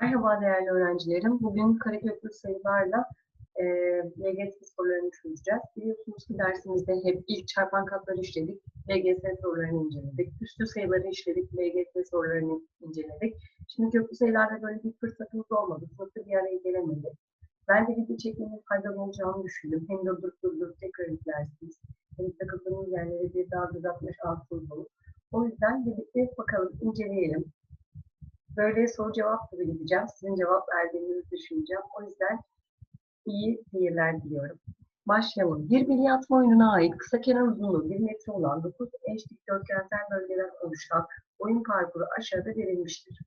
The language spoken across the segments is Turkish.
Merhaba değerli öğrencilerim. Bugün kareköklü sayılarla e, LGS sorularını çözeceğiz. Biliyorsunuz ki dersimizde hep ilk çarpan katları işledik, LGS sorularını inceledik. Üstü sayıları işledik, LGS sorularını inceledik. Şimdi köklü sayılarda böyle bir fırsatımız olmadı. Sınıfta bir araya gelemedik. Ben de video çekmenin faydalı olacağını düşündüm. Hem durdurup durdurup tekrar izlersiniz. Hem takıldığınız yerlere bir daha düz atmış altınız olur. O yüzden birlikte bakalım, inceleyelim. Böyle soru cevap gibi gideceğim. Sizin cevap verdiğinizi düşüneceğim. O yüzden iyi seyirler diliyorum. Başlayalım. Bir bilyat oyununa ait kısa kenar uzunluğu 1 metre olan 9 eş dikdörtgensel bölgeden oluşan oyun parkuru aşağıda verilmiştir.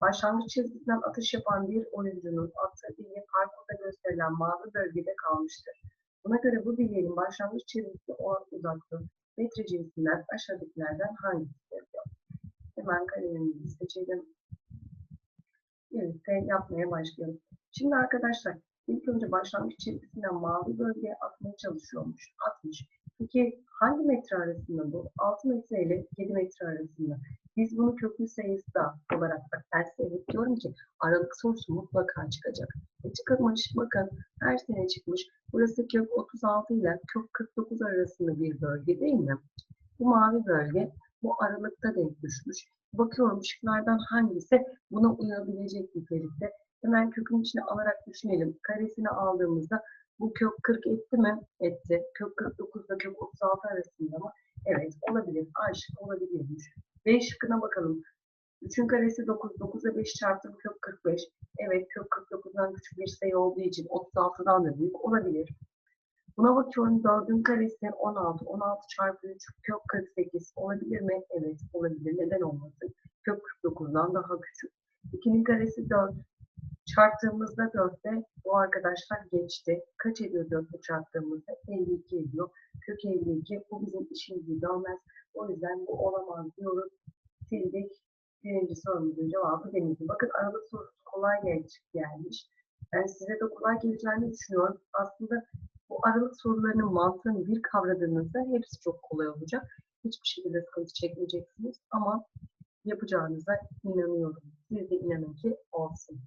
Başlangıç çizgisinden atış yapan bir oyuncunun attığı bilye parkurda gösterilen mavi bölgede kalmıştır. Buna göre bu bilyenin başlangıç çizgisi olan uzaklığı metre cinsinden aşağıdakilerden hangisidir. Hemen kalemimizi seçelim birlikte yapmaya başlayalım. Şimdi arkadaşlar ilk önce başlangıç çizgisinden mavi bölgeye atmaya çalışıyormuş. Atmış. Peki hangi metre arasında bu? 6 metre ile 7 metre arasında. Biz bunu köklü sayısı da olarak bak ben size diyorum ki aralık sorusu mutlaka çıkacak. E çıkmış bakın her sene çıkmış. Burası kök 36 ile kök 49 arasında bir bölge değil mi? Bu mavi bölge bu aralıkta denk düşmüş. Bakıyorum şıklardan hangisi buna uyabilecek nitelikte. Hemen kökün içine alarak düşünelim. Karesini aldığımızda bu kök 40 etti mi? Etti. Kök 49 ile kök 36 arasında mı? Evet olabilir. A şıkkı olabilirmiş. B şıkkına bakalım. 3'ün karesi 9. 9'a 5 çarptım kök 45. Evet kök 49'dan küçük bir sayı olduğu için 36'dan da büyük olabilir. Buna bakıyorum 4'ün karesi 16. 16 çarpı 3 kök 48 olabilir mi? Evet olabilir. Neden olmasın? Kök 49'dan daha küçük. 2'nin karesi 4. Çarptığımızda 4'te bu arkadaşlar geçti. Kaç ediyor 4'te çarptığımızda? 52 ediyor. Kök 52 bu bizim işimizi görmez. O yüzden bu olamaz diyoruz. Sildik. Birinci sorumuzun cevabı denizli. Bakın aralık sorusu kolay gelmiş. Ben size de kolay geleceğini düşünüyorum. Aslında bu aralık sorularının mantığını bir kavradığınızda hepsi çok kolay olacak. Hiçbir şekilde sıkıntı çekmeyeceksiniz ama yapacağınıza inanıyorum. Siz de inanın ki olsun.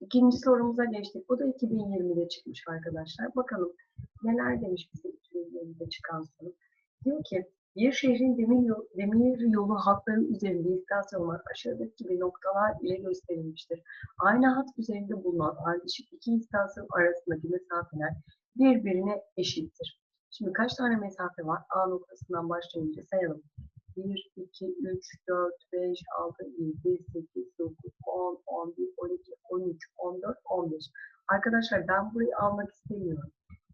İkinci sorumuza geçtik. Bu da 2020'de çıkmış arkadaşlar. Bakalım neler demiş bize 2020'de çıkan soru. Diyor ki bir şehrin demir demir yolu hatları üzerinde istasyonlar aşağıdaki gibi noktalar ile gösterilmiştir. Aynı hat üzerinde bulunan ardışık iki istasyon arasındaki mesafeler birbirine eşittir. Şimdi kaç tane mesafe var? A noktasından başlayınca sayalım. 1, 2, 3, 4, 5, 6, 7, 8, 9, 10, 11, 12, 13, 14, 15. Arkadaşlar ben burayı almak istemiyorum.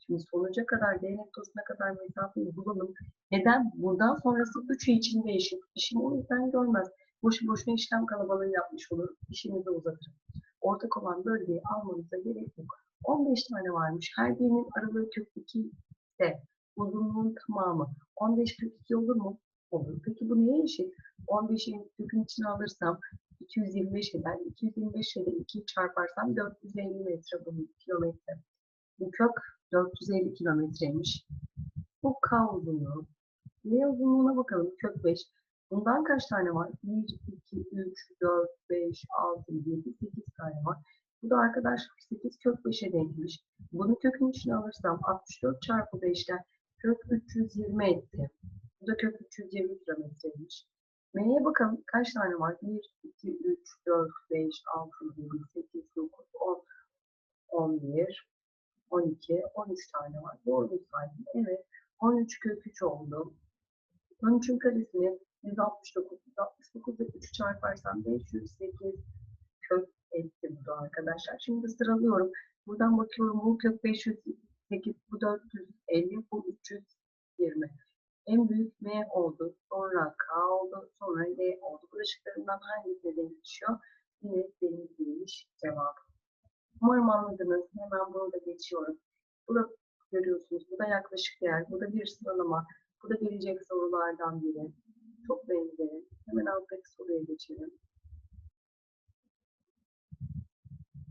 Şimdi sonuca kadar, D noktasına kadar mesafeyi bulalım. Neden? Buradan sonrası 3'ü için değişir. İşimi o yüzden görmez. Boşu boşuna işlem kalabalığı yapmış olur. İşimi de uzatırım. Ortak olan bölgeyi almanıza gerek yok. 15 tane varmış. Her birinin aralığı kök 2 ise uzunluğun tamamı 15 kök 2 olur mu? Olur. Peki bu neye eşit? 15'in kökün içine alırsam 225 eder. 225 ile 2 çarparsam 450 metre bunun kilometre. Bu kök 450 kilometreymiş. Bu K uzunluğu. L uzunluğuna bakalım. Kök 5. Bundan kaç tane var? 1, 2, 3, 4, 5, 6, 7, 8 tane var. Bu da arkadaşlar 8 kök 5'e denkmiş. Bunu kökün içine alırsam 64 çarpı 5'ten kök 320 etti. Bu da kök 320 kilometreymiş. M'ye bakalım kaç tane var? 1, 2, 3, 4, 5, 6, 7, 8, 9, 10, 11, 12, 13 tane var. Doğru saydım. Evet. 13 kök 3 oldu. 13'ün karesini 169, 169 ile 3 çarparsam 508 kök etti bu da arkadaşlar. Şimdi sıralıyorum. Buradan bakıyorum bu kök 508, bu 450, bu 320. En büyük M oldu. Sonra K oldu. Sonra L oldu. Bu ışıklarından hangisine denk düşüyor? Yine benim bilmiş cevabı. Umarım anladınız. Hemen bunu da geçiyorum. Bu da görüyorsunuz. Bu da yaklaşık değer. Bu da bir sıralama. Bu da gelecek sorulardan biri. Çok benzerim. Hemen alttaki soruya geçelim.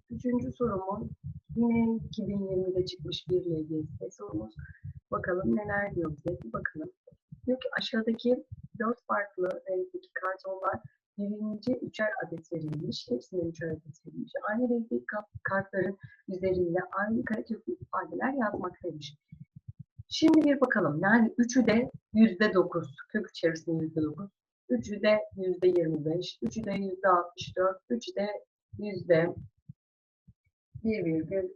Üçüncü sorumuz yine 2020'de çıkmış bir LGS sorumuz. Bakalım neler diyor bize. Bakalım. Diyor ki aşağıdaki dört farklı renkteki kartonlar birinci üçer adet verilmiş. Hepsinde üçer adet verilmiş. Aynı renkli kart- kartların üzerinde aynı kareköklü ifadeler yazmaktaymış. Şimdi bir bakalım. Yani üçü de yüzde dokuz. Kök içerisinde yüzde dokuz. Üçü de yüzde yirmi beş. Üçü de yüzde altmış dört. Üçü de yüzde bir virgül.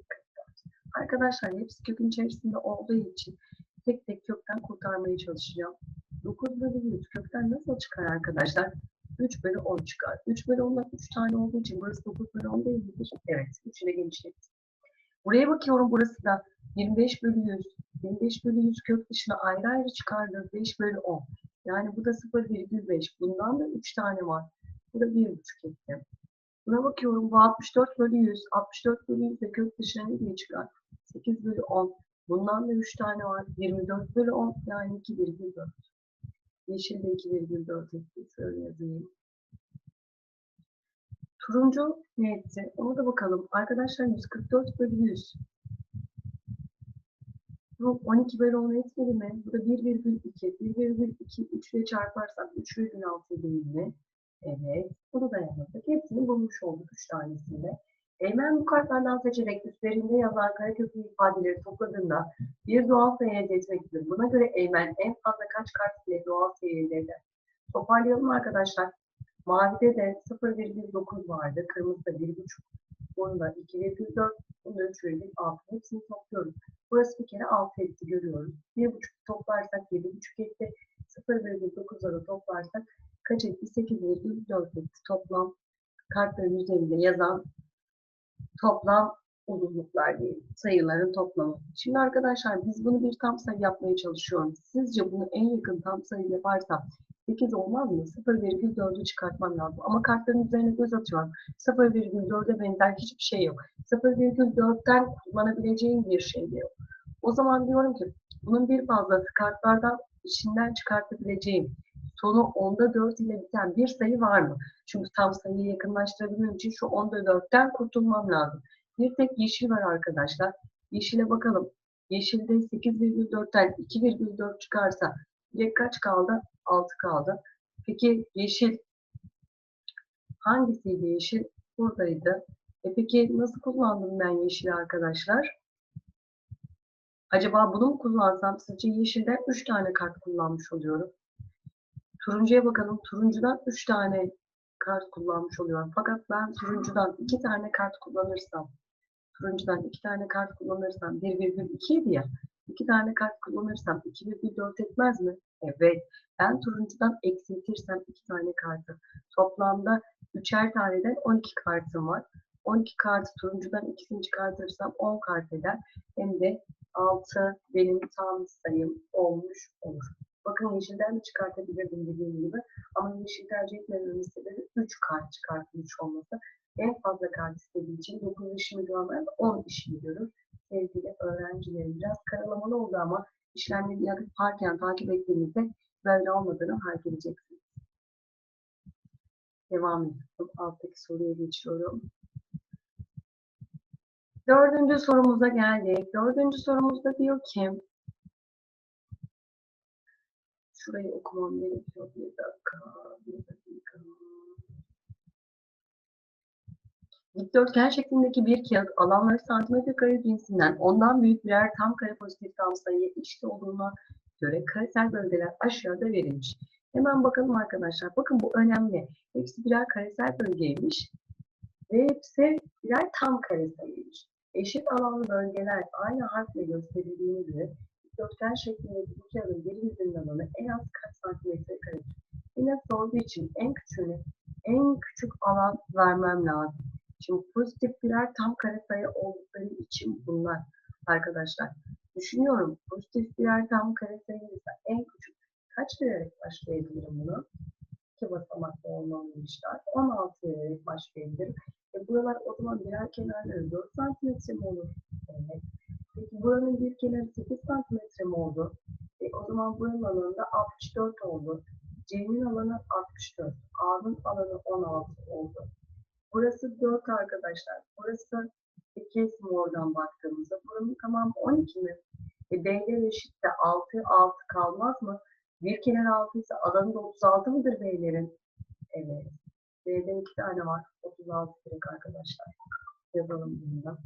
Arkadaşlar hepsi kökün içerisinde olduğu için tek tek kökten kurtarmaya çalışacağım. 9 bölü 100 kökten nasıl çıkar arkadaşlar? 3 bölü 10 çıkar. 3 bölü 10'dan 3 tane olduğu için burası 9 bölü 10 değil midir? Evet. 3 ile genişletti. Buraya bakıyorum burası da 25 bölü 100. 25 bölü 100 kök dışına ayrı ayrı çıkardı. 5 bölü 10. Yani bu da 0,5. Bundan da 3 tane var. Bu da 1,5 etti. Buna bakıyorum bu 64 bölü 100. 64 bölü 100 de kök dışına ne diye çıkar? 8 bölü 10. Bundan da 3 tane var. 24 bölü 10 yani 2,4. Yeşil de 2,4 etti. Şöyle yazayım. Turuncu ne etti? Ona da bakalım. Arkadaşlar 144 bölü 100. Bu 12 bölü 10 etmedi mi? Bu da 1,2. 1,2 3 ile çarparsak 3,6 değil mi? Evet. Bunu da yapmadık. Hepsini bulmuş olduk 3 tanesinde. Eymen bu kartlardan seçerek üstlerinde yazan kareköklü ifadeleri topladığında bir doğal sayı elde etmektedir. Buna göre Eymen en fazla kaç kart ile doğal sayı elde eder? Toparlayalım arkadaşlar. Mavide de 0,9 vardı. Kırmızıda 1,5. Bunda 2,4. Bunda 3,6. Hepsini topluyoruz. Burası bir kere 6 etti görüyoruz. 1,5 toplarsak 7,5 etti. 0,9'ları toplarsak kaç etti? 8,4 etti. Toplam kartların üzerinde yazan toplam uzunluklar diyelim. Sayıların toplamı. Şimdi arkadaşlar biz bunu bir tam sayı yapmaya çalışıyorum. Sizce bunu en yakın tam sayı yaparsam 8 olmaz mı? 0,4'ü çıkartmam lazım. Ama kartların üzerine göz atıyorum. 0,4'e benzer hiçbir şey yok. 0,4'ten kullanabileceğim bir şey de yok. O zaman diyorum ki bunun bir fazlası kartlardan içinden çıkartabileceğim sonu onda 4 ile biten bir sayı var mı? Çünkü tam sayıyı yakınlaştırabilmem için şu onda 4'ten kurtulmam lazım. Bir tek yeşil var arkadaşlar. Yeşile bakalım. Yeşilde 8,4'ten 2,4 çıkarsa direkt kaç kaldı? 6 kaldı. Peki yeşil hangisiydi yeşil? Buradaydı. E peki nasıl kullandım ben yeşili arkadaşlar? Acaba bunu mu kullansam? Sizce yeşilden 3 tane kart kullanmış oluyorum. Turuncuya bakalım. Turuncudan 3 tane kart kullanmış oluyorum. Fakat ben turuncudan 2 tane kart kullanırsam, turuncudan 2 tane kart kullanırsam 1,2 idi ya. 2 tane kart kullanırsam 2,4 etmez mi? Evet. Ben turuncudan eksiltirsem 2 tane kartı. Toplamda 3'er taneden 12 kartım var. 12 kartı turuncudan ikisini çıkartırsam 10 kart eder. Hem de 6 benim tam sayım olmuş olur. Bakın yeşilden de çıkartabilirdim dediğim gibi. Ama yeşil tercih etmememin sebebi 3 kart çıkartılmış olması. En fazla kart istediği için 9 işimi görmez, 10 işimi görür. Sevgili öğrencilerim biraz karalamalı oldu ama işlemleri yaparken takip ettiğinizde böyle olmadığını fark edeceksiniz. Devam ediyorum. Alttaki soruya geçiyorum. Dördüncü sorumuza geldik. Dördüncü sorumuzda diyor ki Şurayı okumam gerekiyor. Bir dakika, bir dakika. Dikdörtgen şeklindeki bir kağıt alanları santimetre kare cinsinden ondan büyük birer tam kare pozitif tam sayıya eşit olduğuna göre karesel bölgeler aşağıda verilmiş. Hemen bakalım arkadaşlar. Bakın bu önemli. Hepsi birer karesel bölgeymiş. Ve hepsi birer tam kare sayıymış. Eşit alanlı bölgeler aynı harfle gösterildiğine göre dikdörtgen şeklindeki bu kağıdın geri yüzünün alanı en az kaç santimetre karedir? Yine sorduğu için en küçüğünü en küçük alan vermem lazım. Şimdi pozitif birer tam kare sayı oldukları için bunlar arkadaşlar. Düşünüyorum pozitif birer tam kare sayıysa en küçük kaç vererek başlayabilirim bunu? İki basamaklı olmalı işler. 16 vererek başlayabilirim. E buralar o zaman birer kenarları 4 santimetre mi olur? Evet. Peki buranın bir kenarı 8 santimetre mi oldu? E, o zaman buranın alanı da 64 oldu. C'nin alanı 64. A'nın alanı 16 oldu. Burası 4 arkadaşlar. Burası 2 oradan baktığımızda. Buranın tamamı 12 mi? E, B'ler eşit de 6, 6 kalmaz mı? Bir kenar 6 ise alanı da 36 mıdır B'lerin? Evet. B'den iki tane var. 36 direkt arkadaşlar. Yazalım bunu da.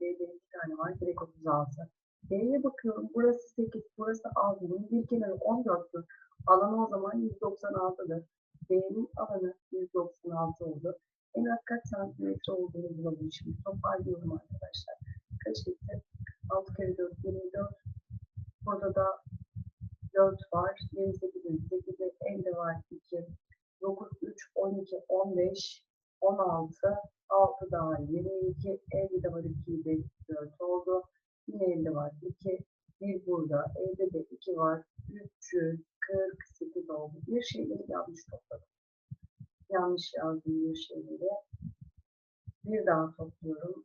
B'den iki tane var. Direkt 36. B'ye bakıyorum. Burası 8, burası 6. Bunun bir kenarı 14'tür. Alanı o zaman 196'dır. B'nin alanı 196 oldu. En az kaç santimetre olduğunu bulalım şimdi. Toparlıyorum arkadaşlar. Kaç etti? 6 kere 4, 24. Burada da 4 var. 28, 8'de 50 var 2. 9, 3, 12, 15, 16, 6 daha 22, 50 de var 2, 5, 4 oldu. Yine 50 var 2, 1 burada, 50 de 2 var, 348 oldu. Bir şeyleri yanlış topladım. Yanlış yazdım bir şeyleri. Bir daha topluyorum.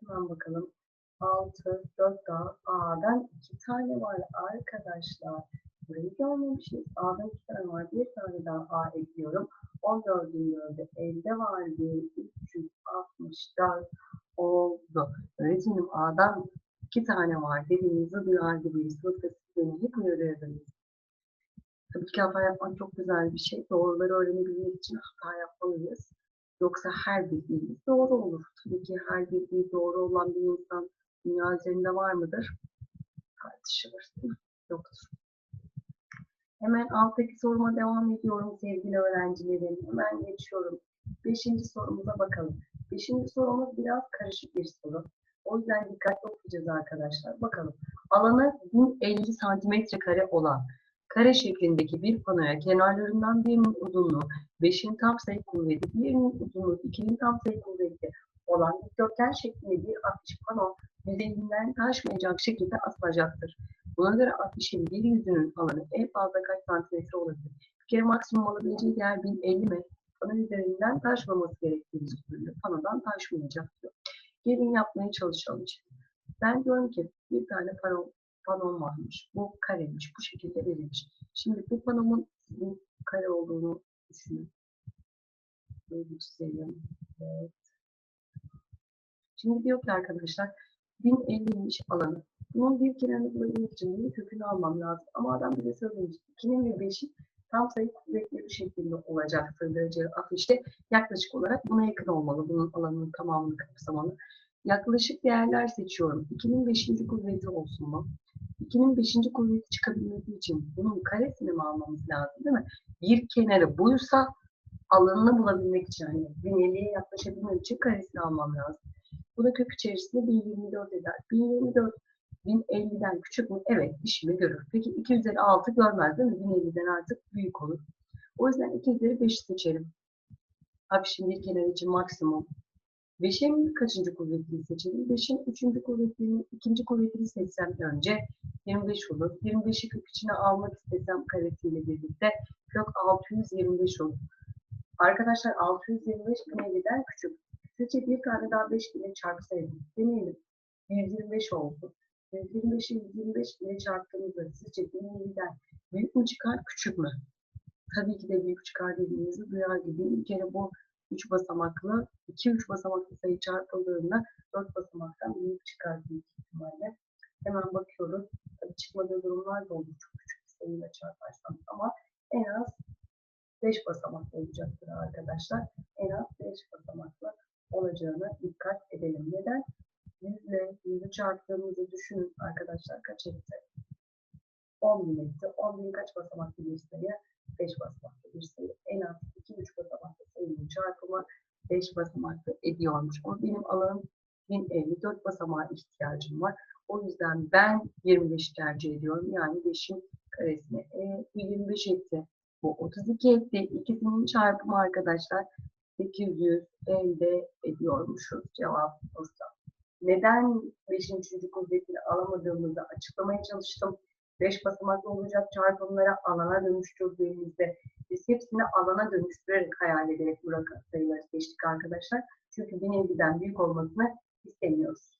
Hemen bakalım. 6, 4 daha. A'dan 2 tane var arkadaşlar. Burayı görmemişiz. A'dan 2 tane var. Bir tane daha A ekliyorum. 14'ün 4'ü elde var. Bir 364 oldu. Öğretmenim A'dan 2 tane var dediğinizi duyar gibiyiz. Sınıfta siz beni hep uyarırdınız. Tabii ki hata yapmak çok güzel bir şey. Doğruları öğrenebilmek için hata yapmalıyız. Yoksa her bildiğimiz doğru olur. Tabii ki her bildiği doğru olan bir insan dünya üzerinde var mıdır? Tartışılır. Yoktur. Hemen alttaki soruma devam ediyorum sevgili öğrencilerim. Hemen geçiyorum. Beşinci sorumuza bakalım. Beşinci sorumuz biraz karışık bir soru. O yüzden dikkatli okuyacağız arkadaşlar. Bakalım. Alanı 1050 santimetre kare olan kare şeklindeki bir panoya kenarlarından birinin uzunluğu 5'in tam sayı kuvveti, diğerinin uzunluğu 2'nin tam sayı kuvveti olan dikdörtgen şeklinde bir 60 pano yüzeyinden taşmayacak şekilde asılacaktır. Buna göre 60'ın bir yüzünün alanı en fazla kaç santimetre olabilir? Bir kere maksimum alabileceği değer 1050 mi? Pano üzerinden taşmaması gerektiğini söylüyor. Panodan taşmayacak diyor. Gelin yapmaya çalışalım. Ben diyorum ki bir tane pano, panom varmış. Bu kareymiş. Bu şekilde verilmiş. Şimdi bu panomun bu kare olduğunu düşünün. Böyle çizelim. Evet. Şimdi diyor ki arkadaşlar 1050'miş alanı. Bunun bir kenarını bulabilmek için bunun kökünü almam lazım. Ama adam bize söylemiş. 2'nin ve 5'in tam sayı kuvvetleri şeklinde olacaktır dereceli afişte. Yaklaşık olarak buna yakın olmalı. Bunun alanının tamamını kapsamalı. Yaklaşık değerler seçiyorum. 2'nin 5. kuvveti olsun mu? 2'nin 5. kuvveti çıkabilmesi için bunun karesini mi almamız lazım değil mi? Bir kenarı buysa alanını bulabilmek için yani 1050'ye yaklaşabilmek için karesini almam lazım. Bu da kök içerisinde 1024 eder. 1024 1050'den küçük mü? Evet, işimi görür. Peki 2 üzeri 6 görmez değil mi? 1050'den artık büyük olur. O yüzden 2 üzeri 5'i seçelim. Hafifin bir kenar için maksimum. 5'in kaçıncı kuvvetini seçelim? 5'in 3. kuvvetini, ikinci kuvvetini seçsem önce 25 olur. 25'i kök içine almak istesem karesiyle birlikte kök 625 olur. Arkadaşlar 625 1050'den küçük. Sizce bir tane daha 5 ile çarpsaydım. Deneyelim. 125 oldu. 125'i 125 ile çarptığımızda sizce 1050'den büyük mü çıkar, küçük mü? Tabii ki de büyük çıkar dediğimizi duyar gibi. Bir kere bu 3 basamaklı, 2-3 basamaklı sayı çarpıldığında 4 basamaktan büyük çıkar büyük ihtimalle. Hemen bakıyoruz. Tabii çıkmadığı durumlar da olur. Çok küçük bir sayıyla çarparsanız ama en az 5 basamaklı olacaktır arkadaşlar. En az 5 basamaklı olacağına dikkat edelim. Neden? 100 ile 100'ü çarptığımızı düşünün arkadaşlar kaç etti? 10 bin etti. 10 bin kaç basamaklı bir sayı? 5 basamaklı bir sayı. En az 2-3 basamaklı sayının çarpımı 5 basamaklı ediyormuş. Ama benim alanım 1054 basamağa ihtiyacım var. O yüzden ben 25 tercih ediyorum. Yani 5'in karesine. E, bu 25 etti. Bu 32 etti. İkisinin çarpımı arkadaşlar 800 elde ediyormuşuz cevap olursa. Neden 5. 3. kuvvetini alamadığımızı açıklamaya çalıştım. 5 basamaklı olacak çarpımlara alana dönüştürdüğümüzde biz hepsini alana dönüştürerek hayal ederek bu sayıları seçtik arkadaşlar. Çünkü 1050'den büyük olmasını istemiyoruz.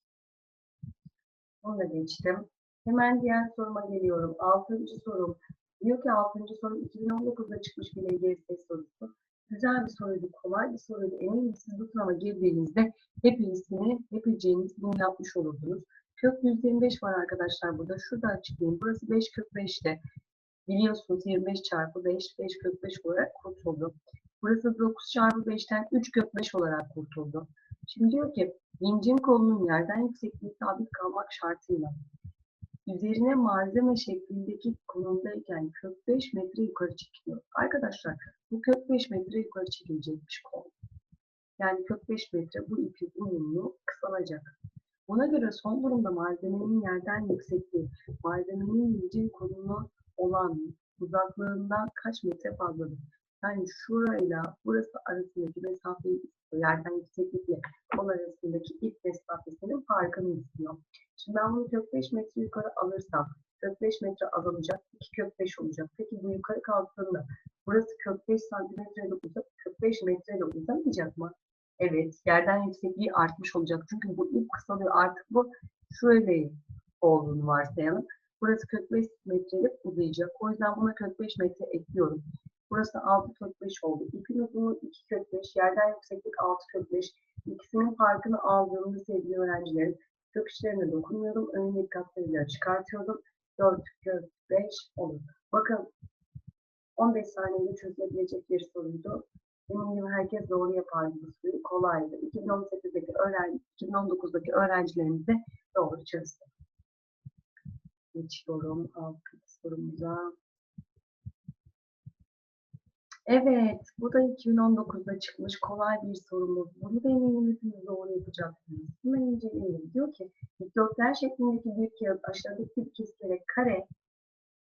Bunu da geçtim. Hemen diğer soruma geliyorum. Altıncı sorum. Diyor ki altıncı sorum 2019'da çıkmış bir LGS sorusu. Güzel bir soruydu, kolay bir soruydu. Eminim siz bu sınava girdiğinizde hepinizini, hepiniz bunu yapmış olurdunuz. Kök 125 var arkadaşlar burada. Şurada açıklayayım. Burası 5 kök 5'te. Biliyorsunuz 25 çarpı 5, 5 kök 5 olarak kurtuldu. Burası 9 çarpı 5'ten 3 kök 5 olarak kurtuldu. Şimdi diyor ki vincin kolunun yerden yüksekliği sabit kalmak şartıyla üzerine malzeme şeklindeki konumdayken kök 5 metre yukarı çekiliyor. Arkadaşlar bu kök 5 metre yukarı çekilecekmiş kol. Yani kök 5 metre bu ipin uzunluğu kısalacak. Buna göre son durumda malzemenin yerden yüksekliği, malzemenin vincin kolunu olan uzaklığından kaç metre fazladır? Yani şurayla burası arasındaki mesafeyi istiyor. Yerden yükseklikle kol arasındaki ip mesafesinin farkını istiyor. Şimdi ben bunu kök 5 metre yukarı alırsam kök 5 metre azalacak. 2 kök 5 olacak. Peki bu yukarı kalktığında burası kök 5 santimetreyle uzak, kök 5 metreyle uzamayacak mı? Evet, yerden yüksekliği artmış olacak. Çünkü bu ip kısalıyor. Artık bu şöyle olduğunu varsayalım. Burası kök 5 metrelik uzayacak. O yüzden buna kök 5 metre ekliyorum. Burası 6 kök 5 oldu. İpin uzunluğu 2 kök 5, yerden yükseklik 6 kök 5. İkisinin farkını aldığımda sevgili öğrencilerim, kök içlerine dokunmuyorum. Önündeki katlarıyla çıkartıyorum. 4 kök 5 olur. Bakın 15 saniyede çözülebilecek bir soruydu. Eminim herkes doğru yapardı bu soruyu. Kolaydı. 2018'deki öğrenci, 2019'daki öğrencilerimiz de doğru çözdü. Geçiyorum alt sorumuza. Evet, bu da 2019'da çıkmış kolay bir sorumuz. Bunu da eminim hepiniz doğru yapacaksınız. Hemen inceleyelim. Diyor ki, dikdörtgen şeklindeki bir kağıt aşağıdaki bir kesilerek kare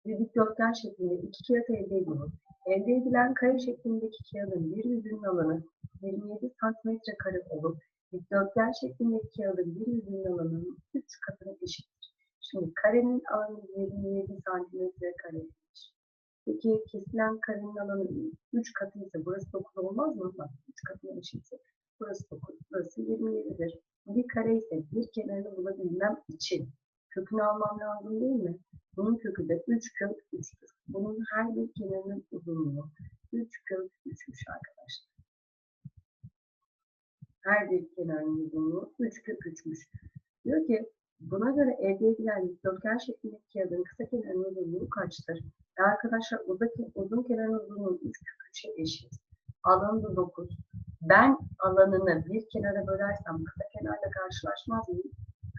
ve dikdörtgen şeklinde iki kağıt elde ediyor. Elde edilen kare şeklindeki kağıdın bir yüzünün alanı 27 santimetre kare olup dikdörtgen şeklindeki kağıdın bir yüzünün alanının 3 katına eşittir. Şimdi karenin alanı 27 santimetre karedir. Peki kesilen karenin alanı 3 katı ise burası 9 olmaz mı? Bak 3 katına eşitse. Burası 9, burası 27'dir. Bir kare ise bir kenarını bulabilmem için kökünü almam lazım değil mi? Bunun kökü de 3 kök 3'tür. Bunun her bir kenarının uzunluğu 3 kök 3'müş arkadaşlar. Her bir kenarının uzunluğu 3 kök 3'müş. Diyor ki buna göre elde edilen dikdörtgen şeklindeki kağıdın kısa kenarının uzunluğu kaçtır? E arkadaşlar uzun, uzun kenarın uzunluğu 3 kök 3'e eşit. Alanı da 9. Ben alanını bir kenara bölersem kısa kenarla karşılaşmaz mıyım?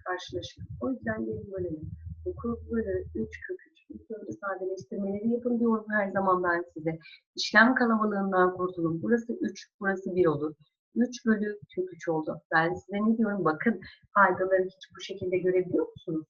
Karşılaşır. O yüzden gelin bölelim. 9 bölü 3 kök 3. İlk önce sadeleştirmeleri yapın diyorum her zaman ben size. İşlem kalabalığından kurtulun. Burası 3, burası 1 olur. 3 bölü kök 3 oldu. Ben size ne diyorum? Bakın faydaları hiç bu şekilde görebiliyor musunuz?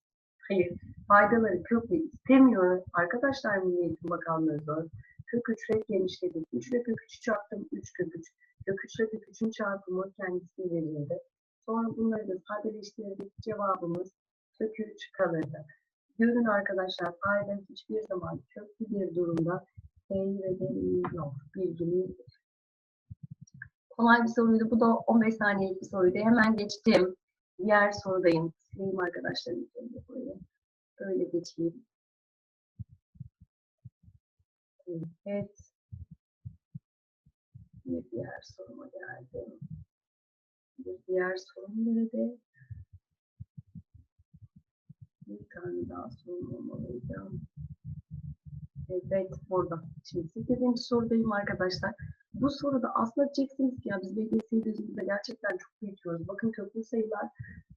Hayır. Faydaları kökle istemiyor. Arkadaşlar Milli Eğitim Bakanlığı zor. Kök 3 ile genişledik. 3 ile kök 3'ü çarptım. 3 kök 3. Kök 3 ile kök 3'ün çarpımı kendisini verildi. Sonra bunları da sadeleştirdik. Cevabımız kök 3 kalırdı. Görün arkadaşlar fayda hiçbir zaman köklü bir durumda değil ve yok. Bilginiz Kolay bir soruydu. Bu da 15 saniyelik bir soruydu. Hemen geçtim. Diğer sorudayım. Sileyim arkadaşlar. Böyle, böyle geçeyim. Evet. Bir diğer soruma geldim. Bir diğer sorum nerede? Bir tane daha sorum olmalıydı. Evet, burada. Şimdi 8. sorudayım arkadaşlar. Bu soruda aslında diyeceksiniz ki ya biz BGS'yi gözümüzde gerçekten çok büyütüyoruz. Bakın köklü sayılar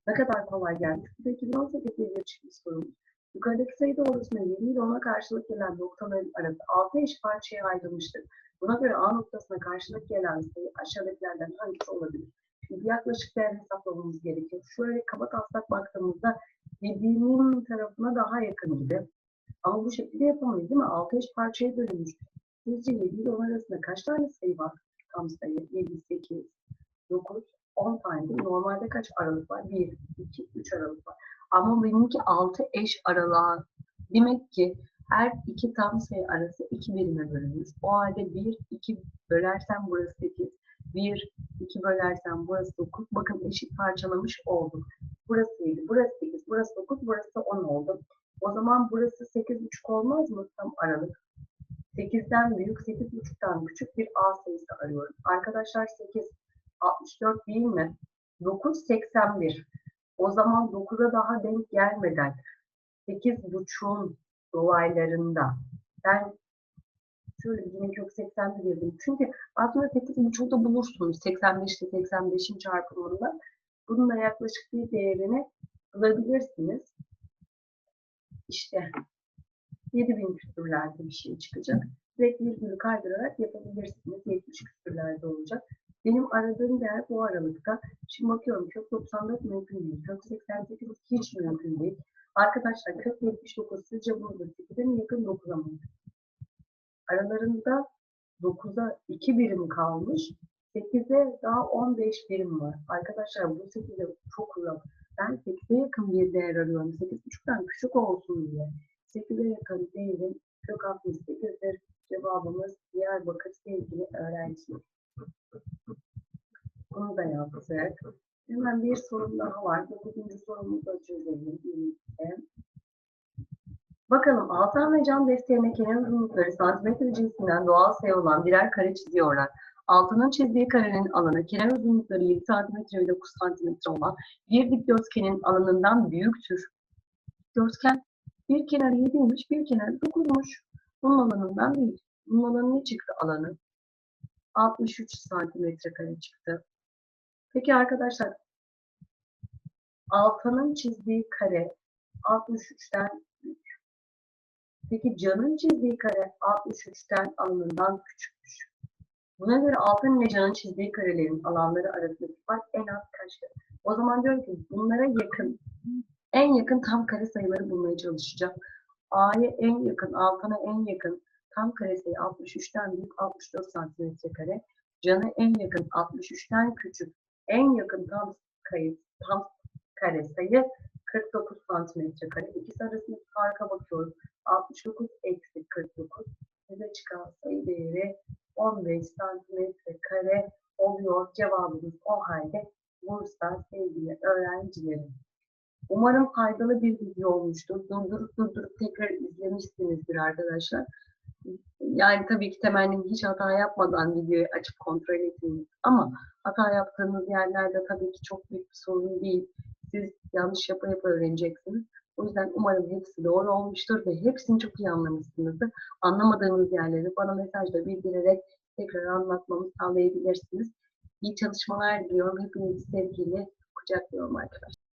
ne kadar kolay gelmiş. Bu da 2018 yılında çıkmış sorumuz. Yukarıdaki sayı doğrusunda 20 ile ona karşılık gelen noktaların arası 6 eş parçaya ayrılmıştır. Buna göre A noktasına karşılık gelen sayı aşağıdakilerden hangisi olabilir? Şimdi yaklaşık değer hesaplamamız gerekiyor. Şöyle kaba taslak baktığımızda dediğimin tarafına daha yakın gibi. Ama bu şekilde yapamayız değil mi? 6 eş parçaya bölünmüş. Sizce 7 ile 10 arasında kaç tane sayı var? Tam sayı 7, 8, 9, 10 tane. Normalde kaç aralık var? 1, 2, 3 aralık var. Ama benimki 6 eş aralığa. Demek ki her iki tam sayı arası 2 birime bölünmüş. O halde 1, 2 bölersem burası 8. 1, 2 bölersem burası 9. Bakın eşit parçalamış olduk. Burası 7, burası 8, burası 9, burası 10 oldu. O zaman burası 8,5 olmaz mı? Tam aralık. 8'den büyük, 8,5'tan küçük bir A sayısı arıyorum. Arkadaşlar 8, 64 değil mi? 9, 81. O zaman 9'a daha denk gelmeden 8,5'un dolaylarında Ben şöyle bir yine kök 81 girdim. Çünkü aslında 8,5'u da bulursunuz. 85 ile 85'in çarpımında. Bununla yaklaşık bir değerini bulabilirsiniz. İşte 7000 küsürlerde bir şey çıkacak. Direkt virgülü kaydırarak yapabilirsiniz. 70 küsürlerde olacak. Benim aradığım değer bu aralıkta. Şimdi bakıyorum kök 94 mümkün değil. Kök 88 hiç mümkün değil. Arkadaşlar kök 79 sizce burada 8'e mi yakın 9'a mı? Aralarında 9'a 2 birim kalmış. 8'e daha 15 birim var. Arkadaşlar bu 8'e çok uzak. Ben 8'e yakın bir değer arıyorum. 8.5'tan küçük olsun diye. 8'e yakın değerim kök 68'dir. Cevabımız Diyarbakır sevgili öğrenciler. Bunu da yaptık. Hemen bir sorum daha var. Dokuzuncu sorumuzu da çözelim birlikte. Bakalım Altan ve Can defterine kenar uzunlukları santimetre cinsinden doğal sayı olan birer kare çiziyorlar. Altının çizdiği karenin alanı kenar uzunlukları 7 cm ve 9 cm olan bir dikdörtgenin alanından büyüktür. Dikdörtgen bir kenarı 7'ymiş, bir kenarı 9'muş. Bunun alanından büyük. Bunun alanı ne çıktı alanı? 63 santimetre kare çıktı. Peki arkadaşlar Altan'ın çizdiği kare 63'ten büyük. Peki Can'ın çizdiği kare 63'ten alanından küçükmüş. Buna göre Altan ile Can'ın çizdiği karelerin alanları arasındaki fark en az kaçtır? O zaman diyorum ki bunlara yakın, en yakın tam kare sayıları bulmaya çalışacağım. A'ya en yakın, Altan'a en yakın tam kare sayı 63'ten büyük 64 santimetre kare. Can'a en yakın 63'ten küçük en yakın tam kayıt, tam kare sayı 49 santimetre kare. İkisi arasındaki farka bakıyoruz. 69 eksi 49 bize çıkan sayı değeri 15 santimetre kare oluyor. Cevabımız o halde Bursa sevgili öğrencilerim. Umarım faydalı bir video olmuştur. Durdurup durdurup tekrar izlemişsinizdir arkadaşlar. Yani tabii ki temennim hiç hata yapmadan videoyu açıp kontrol etmeniz. Ama hata yaptığınız yerlerde tabii ki çok büyük bir sorun değil. Siz yanlış yapa yapa öğreneceksiniz. O yüzden umarım hepsi doğru olmuştur ve hepsini çok iyi anlamışsınızdır. Anlamadığınız yerleri bana mesajla bildirerek tekrar anlatmamı sağlayabilirsiniz. İyi çalışmalar diliyorum. Hepinizi sevgiyle kucaklıyorum arkadaşlar.